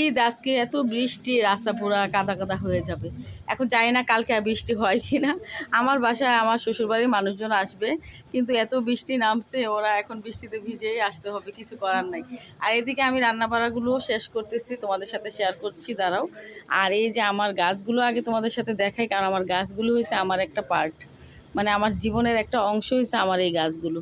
ঈদ, আজকে এত বৃষ্টি, রাস্তা পুরো কাদা কাদা হয়ে যাবে। এখন জানি না কালকে বৃষ্টি হয় কি না আমার বাসায় আমার শ্বশুরবাড়ির মানুষজন আসবে, কিন্তু এত বৃষ্টি নামছে, ওরা এখন বৃষ্টিতে ভিজেই আসতে হবে, কিছু করার নাই। আর এদিকে আমি রান্নাবাড়াগুলো শেষ করতেছি, তোমাদের সাথে শেয়ার করছি, দাঁড়াও। আর এই যে আমার গাছগুলো আগে তোমাদের সাথে দেখাই, কারণ আমার গাছগুলো হয়েছে আমার একটা পার্ট মানে আমার জীবনের একটা অংশ হয়েছে আমার এই গাছগুলো।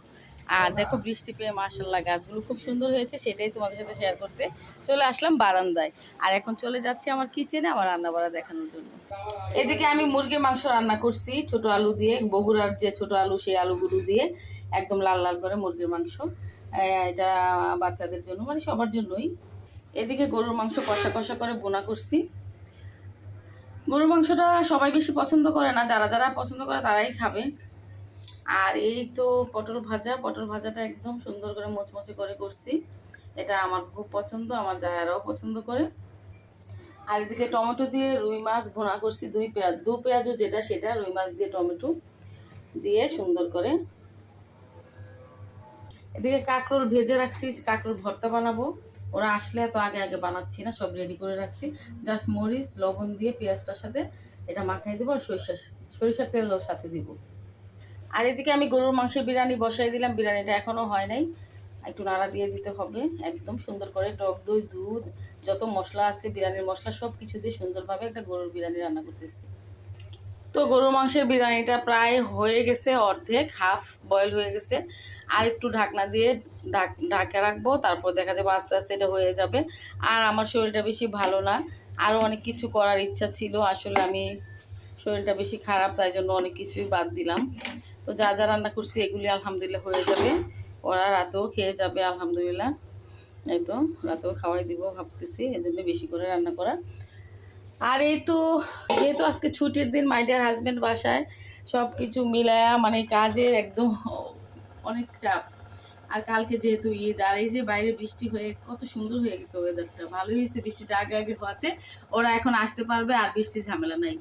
আর দেখো বৃষ্টি পেয়ে মার্শাল্লাহ গাছগুলো খুব সুন্দর হয়েছে, সেটাই তোমাদের সাথে শেয়ার করতে চলে আসলাম বারান্দায়। আর এখন চলে যাচ্ছি আমার কিচেনে আমার রান্না বাড়া দেখানোর জন্য। এদিকে আমি মুরগির মাংস রান্না করছি, ছোট আলু দিয়ে, বগুড়ার যে ছোট আলু, সেই আলুগুলো দিয়ে একদম লাল লাল করে মুরগির মাংস। এটা বাচ্চাদের জন্য মানে সবার জন্যই। এদিকে গরুর মাংস কষা কষা করে বোনা করছি। গরুর মাংসটা সবাই বেশি পছন্দ করে না, যারা যারা পছন্দ করে তারাই খাবে। আর এই তো পটল ভাজা, পটল ভাজাটা একদম সুন্দর করে মচমচে করে করছি। এটা আমার খুব পছন্দ, আমার জায়ারাও পছন্দ করে। আর এদিকে টমেটো দিয়ে রুই মাছ ভোনা করছি, দুই পেঁয়াজ দু পেঁয়াজও যেটা সেটা, রুই মাছ দিয়ে টমেটো দিয়ে সুন্দর করে। এদিকে কাঁকরোল ভেজে রাখছি, কাঁকরোল ভর্তা বানাবো। ওরা আসলে তো আগে আগে বানাচ্ছি না, সব রেডি করে রাখছি। জাস্ট মরিচ, লবণ দিয়ে পেঁয়াজটার সাথে এটা মাখাই দেবো আর সরিষা সরিষার তেলও সাথে দিব। আর এদিকে আমি গরুর মাংসের বিরিয়ানি বসাই দিলাম, বিরিয়ানিটা এখনও হয় নাই। একটু নাড়া দিয়ে দিতে হবে, একদম সুন্দর করে টক দই, দুধ, যত মশলা আছে, বিরিয়ানির মশলা সব কিছু দিয়ে সুন্দরভাবে একটা গরুর বিরিয়ানি রান্না করতেছি। তো গরুর মাংসের বিরিয়ানিটা প্রায় হয়ে গেছে অর্ধেক, হাফ বয়েল হয়ে গেছে। আর একটু ঢাকনা দিয়ে ঢাক, ঢাকা রাখব, তারপর দেখা যাবে আস্তে আস্তে এটা হয়ে যাবে। আর আমার শরীরটা বেশি ভালো না আরও অনেক কিছু করার ইচ্ছা ছিল, আসলে আমি শরীরটা বেশি খারাপ, তাই জন্য অনেক কিছুই বাদ দিলাম। তো যা যা রান্না করছি এগুলি আলহামদুলিল্লাহ হয়ে যাবে। ওরা রাতেও খেয়ে যাবে, আলহামদুলিল্লাহ। এই তো, রাতেও খাওয়াই দিব ভাবতেছি এই জন্য বেশি করে রান্না করা। আর এই তো, যেহেতু আজকে ছুটির দিন মাই ডিয়ার হাজব্যান্ড বাসায় সব কিছু মিলায়া মানে কাজের একদম অনেক চাপ। আর কালকে যেহেতু ঈদ, আর এই যে বাইরে বৃষ্টি হয়ে, কত সুন্দর হয়ে গেছে ওয়েদারটা ভালোই হয়েছে বৃষ্টিটা আগে আগে হওয়াতে। ওরা এখন আসতে পারবে, আর বৃষ্টির ঝামেলা নাই।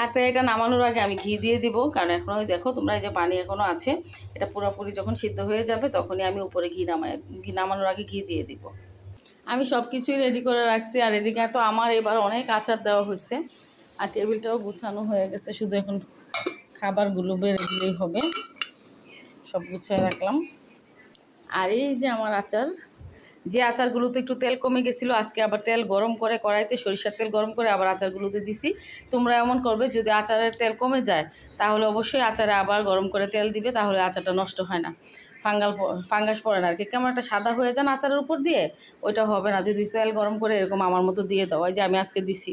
আর তাই এটা নামানোর আগে আমি ঘি দিয়ে দিব, কারণ এখন ওই দেখো তোমরা এই যে পানি এখনও আছে, এটা পুরোপুরি যখন সিদ্ধ হয়ে যাবে তখনই আমি উপরে ঘি নামাই ঘি নামানোর আগে ঘি দিয়ে দিব। আমি সব কিছুই রেডি করে রাখছি, আর এদিকে তো আমার এবার অনেক আচার দেওয়া হয়েছে, আর টেবিলটাও গুছানো হয়ে গেছে, শুধু এখন খাবারগুলো বেড়ে দিলেই হবে সব গুছিয়ে রাখলাম। আর এই যে আমার আচার যে আচারগুলোতে একটু তেল কমে গেছিল, আজকে আবার তেল গরম করে কড়াইতে সরিষার তেল গরম করে আবার আচারগুলোতে দিছি। তোমরা এমন করবে, যদি আচারের তেল কমে যায়, তাহলে অবশ্যই আচারে আবার গরম করে তেল দিবে, তাহলে আচারটা নষ্ট হয় না। ফাঙ্গাল ফাঙ্গাস পড়ে না আর কি। কেমন একটা সাদা হয়ে যান আচারের উপর দিয়ে, ওইটা হবে না। যদি তেল গরম করে এরকম আমার মতো দিয়ে দাও যে আমি আজকে দিছি।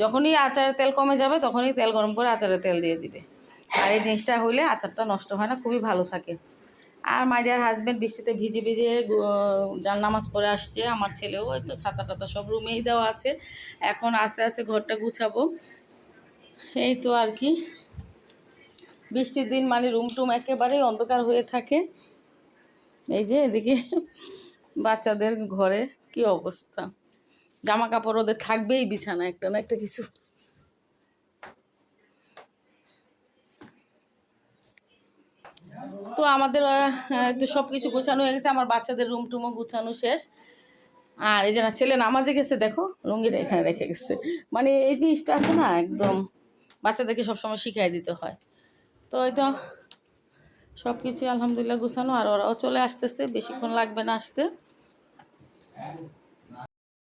যখনই আচারের তেল কমে যাবে, তখনই তেল গরম করে আচারের তেল দিয়ে দিবে। আর এই জিনিসটা হইলে আচারটা নষ্ট হয় না, খুবই ভালো থাকে। আর মাই ডিয়ার হাজব্যান্ড বৃষ্টিতে ভিজে ভিজে জান নামাজ পড়ে আসছে, আমার ছেলেও হয়তো ছাতা টাতা সব রুমেই দেওয়া আছে। এখন আস্তে আস্তে ঘরটা গুছাবো। এই তো আর কি। বৃষ্টির দিন মানে রুম টুম একেবারেই অন্ধকার হয়ে থাকে। এই যে এদিকে বাচ্চাদের ঘরে কি অবস্থা? জামা কাপড় ওদের থাকবেই বিছানা একটা না একটা কিছু। তো আমাদের সব কিছু গোছানো হয়ে গেছে, আমার বাচ্চাদের রুম টুমও গুছানো শেষ। আর এই যে না, ছেলে নামাজে গেছে, দেখো লুঙ্গিটা এখানে রেখে গেছে। মানে এই জিনিসটা আছে না, একদম বাচ্চাদেরকে সবসময় শিখিয়ে দিতে হয়। তো ওই তো সব কিছু আলহামদুলিল্লাহ গুছানো, আর ওরাও চলে আসতেছে, বেশিক্ষণ লাগবে না আসতে।